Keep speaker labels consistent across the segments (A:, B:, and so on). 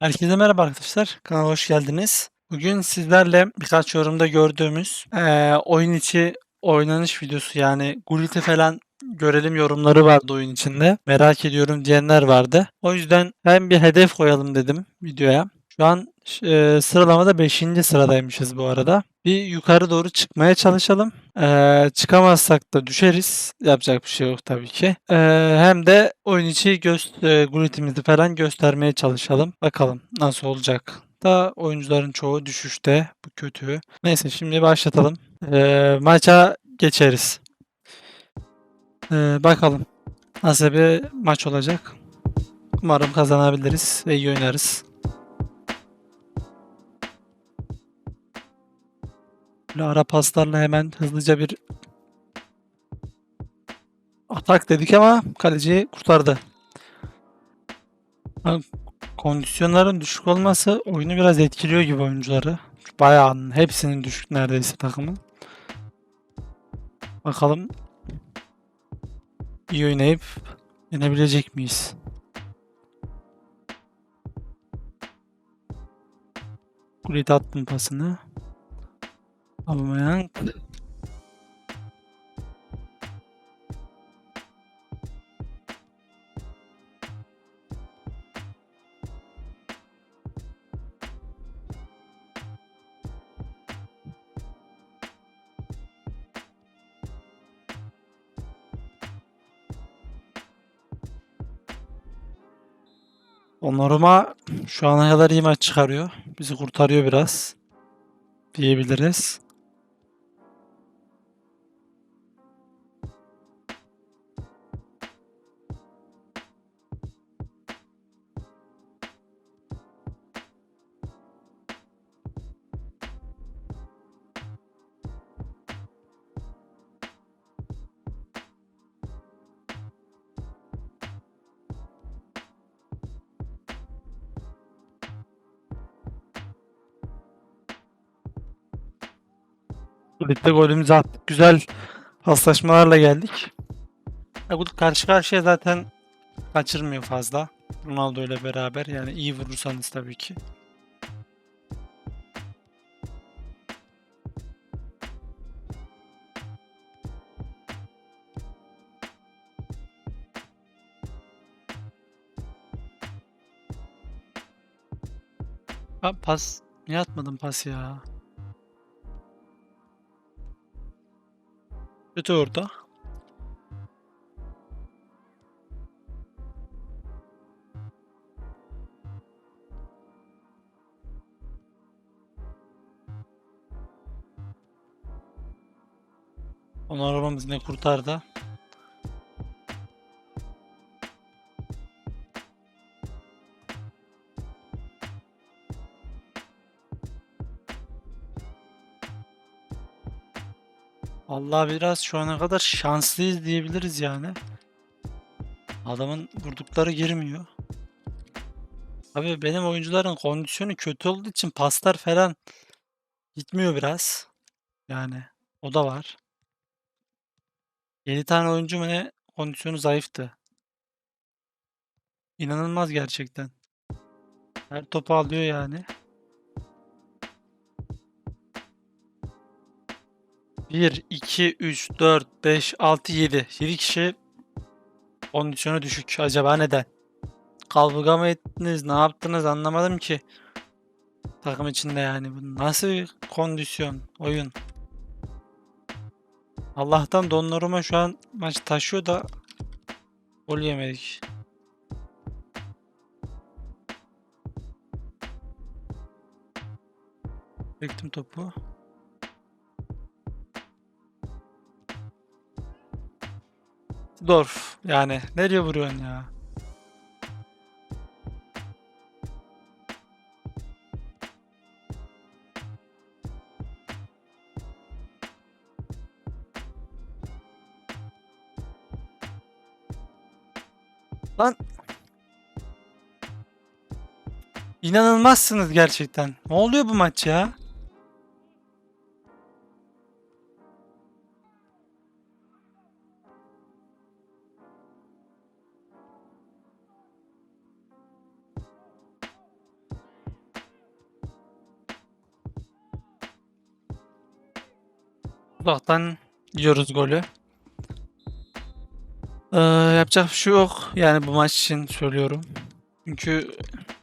A: Herkese merhaba arkadaşlar. Kanala hoş geldiniz. Bugün sizlerle birkaç yorumda gördüğümüz eee, oyun içi oynanış videosu yani Gulit'i falan görelim yorumları vardı oyun içinde. Merak ediyorum diyenler vardı. O yüzden hem bir hedef koyalım dedim videoya. Şu an eee, sıralamada 5. sıradaymışız bu arada. Bir yukarı doğru çıkmaya çalışalım. Eee, çıkamazsak da düşeriz. Yapacak bir şey yok tabii ki. Eee, hem de oyun içi eee, gulitimizi falan göstermeye çalışalım. Bakalım nasıl olacak. Da oyuncuların çoğu düşüşte. Bu kötü. Neyse şimdi başlatalım. Eee, maça geçeriz. Eee, bakalım nasıl bir maç olacak. Umarım kazanabiliriz ve iyi oynarız. Böyle ara paslarla hemen hızlıca bir atak dedik ama kaleci kurtardı. Kondisyonların düşük olması oyunu biraz etkiliyor gibi oyuncuları. Bayağı hepsinin düşük neredeyse takımın. Bakalım iyi oynayıp yenebilecek miyiz? Gullit attım pasını. Aubameyang. Onarıma şu ana kadar iyi maç çıkarıyor. Bizi kurtarıyor biraz. Diyebiliriz. Ligde golümüzü attık. Güzel paslaşmalarla geldik. Bu karşı karşıya zaten kaçırmıyor fazla. Ronaldo ile beraber yani iyi vurursanız tabii ki. Ha, pas niye atmadın pas ya? Kötü orada. Onu arabamız ne kurtardı. Allah biraz şu ana kadar şanslıyız diyebiliriz yani. Adamın vurdukları girmiyor. Abi benim oyuncuların kondisyonu kötü olduğu için paslar falan gitmiyor biraz. Yani o da var. 7 tane oyuncu mu ne kondisyonu zayıftı. İnanılmaz gerçekten. Her topu alıyor yani. 1, 2, 3, 4, 5, 6, 7. 7 kişi kondisyonu düşük. Acaba neden? Kavga mı ettiniz? Ne yaptınız? Anlamadım ki. Takım içinde yani. Bu nasıl bir kondisyon? Oyun. Allah'tan Donnarumma şu an maç taşıyor da gol yemedik. Bektim topu. Dorf yani nereye vuruyorsun ya? Lan İnanılmazsınız gerçekten. Ne oluyor bu maç ya? Uzaktan yiyoruz golü. Ee, yapacak bir şey yok. Yani bu maç için söylüyorum. Çünkü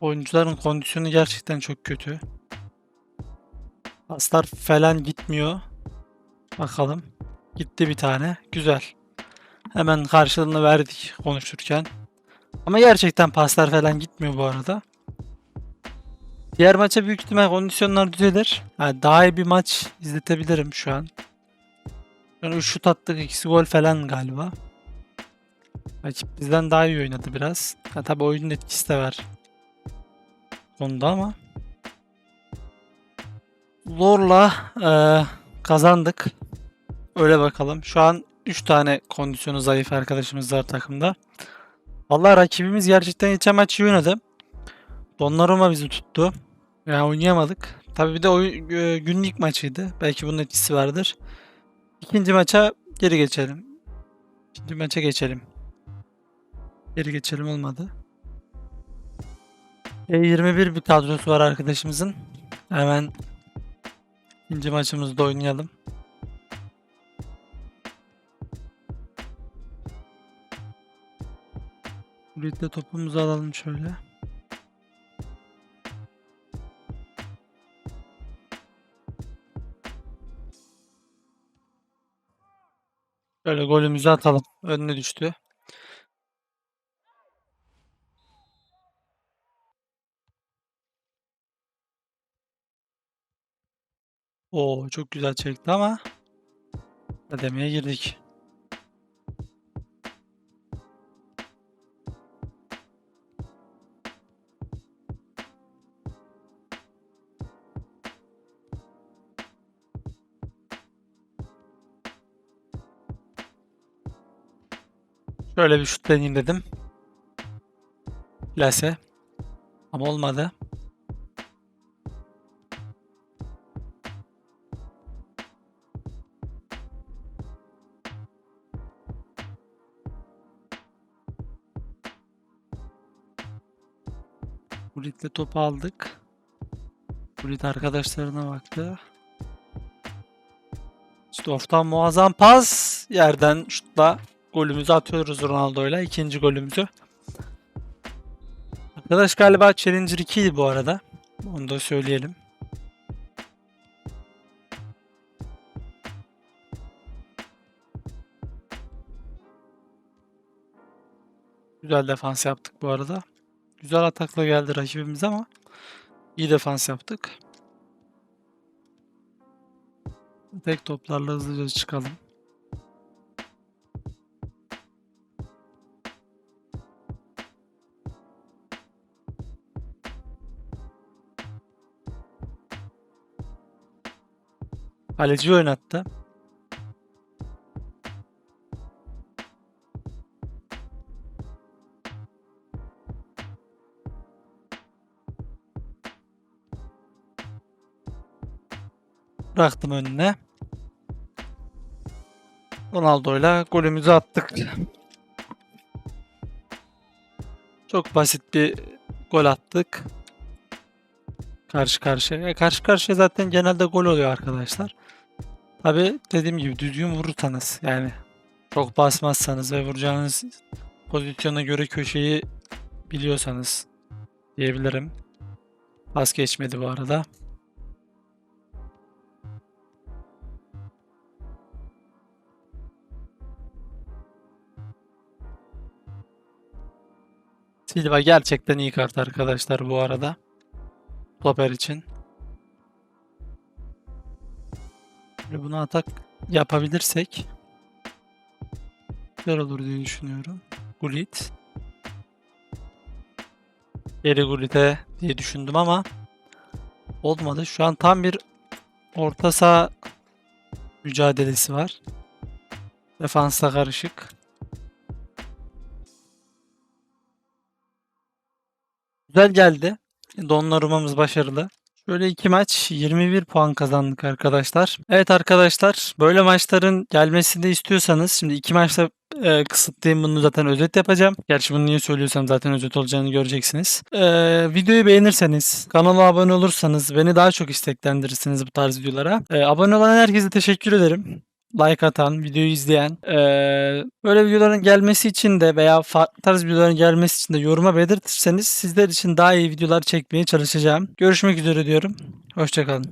A: oyuncuların kondisyonu gerçekten çok kötü. Paslar falan gitmiyor. Bakalım. Gitti bir tane. Güzel. Hemen karşılığını verdik konuşurken. Ama gerçekten paslar falan gitmiyor bu arada. Diğer maça büyük ihtimal kondisyonlar düzelir. Yani daha iyi bir maç izletebilirim şu an. 3 şut attık, ikisi gol falan galiba. Rakip bizden daha iyi oynadı biraz. Ha, tabii oyunun etkisi de var. Sonunda ama. Zorla eee, kazandık. Öyle bakalım. Şu an 3 tane kondisyonu zayıf arkadaşımız var takımda. Vallahi rakibimiz gerçekten geçen maç iyi oynadı. Donnarumma bizi tuttu. Yani oynayamadık. Tabii bir de oyun, e, günlük maçıydı. Belki bunun etkisi vardır. İkinci maça geri geçelim. İkinci maça geçelim. Geri geçelim olmadı. E21 bir kadrosu var arkadaşımızın. Hemen ikinci maçımızda oynayalım. Birlikte topumuzu alalım şöyle. Şöyle golümüzü atalım. Önüne düştü. Oo çok güzel çekti ama kademeye girdik. Şöyle bir şut deneyeyim dedim. Lase. Ama olmadı. Bulit'le topu aldık. Bulit arkadaşlarına baktı. Stoff'tan muazzam pas. Yerden şutla golümüzü atıyoruz Ronaldo'yla. ikinci golümüzü. Arkadaş galiba Challenger 2 idi bu arada. Onu da söyleyelim. Güzel defans yaptık bu arada. Güzel atakla geldi rakibimiz ama iyi defans yaptık. Tek toplarla hızlıca çıkalım. Kaleci oynattı. Bıraktım önüne. Ronaldo'yla golümüzü attık. Çok basit bir gol attık. Karşı karşıya. E, Karşı karşıya zaten genelde gol oluyor arkadaşlar. Tabi dediğim gibi düzgün vurursanız yani çok basmazsanız ve vuracağınız pozisyona göre köşeyi biliyorsanız diyebilirim. Pas geçmedi bu arada. Silva gerçekten iyi kart arkadaşlar bu arada. Stoper için. Ve bunu atak yapabilirsek güzel olur diye düşünüyorum. Gullit. Geri Gullit'e diye düşündüm ama olmadı. Şu an tam bir orta saha mücadelesi var. Defansa karışık. Güzel geldi. Donlarumamız başarılı. Şöyle iki maç 21 puan kazandık arkadaşlar. Evet arkadaşlar böyle maçların gelmesini de istiyorsanız şimdi iki maçta e, kısıtlayayım bunu zaten özet yapacağım. Gerçi bunu niye söylüyorsam zaten özet olacağını göreceksiniz. E, videoyu beğenirseniz, kanala abone olursanız beni daha çok isteklendirirsiniz bu tarz videolara. E, abone olan herkese teşekkür ederim. Like atan, videoyu izleyen, eee, böyle videoların gelmesi için de veya farklı tarz videoların gelmesi için de yoruma belirtirseniz sizler için daha iyi videolar çekmeye çalışacağım. Görüşmek üzere diyorum. Hoşça kalın.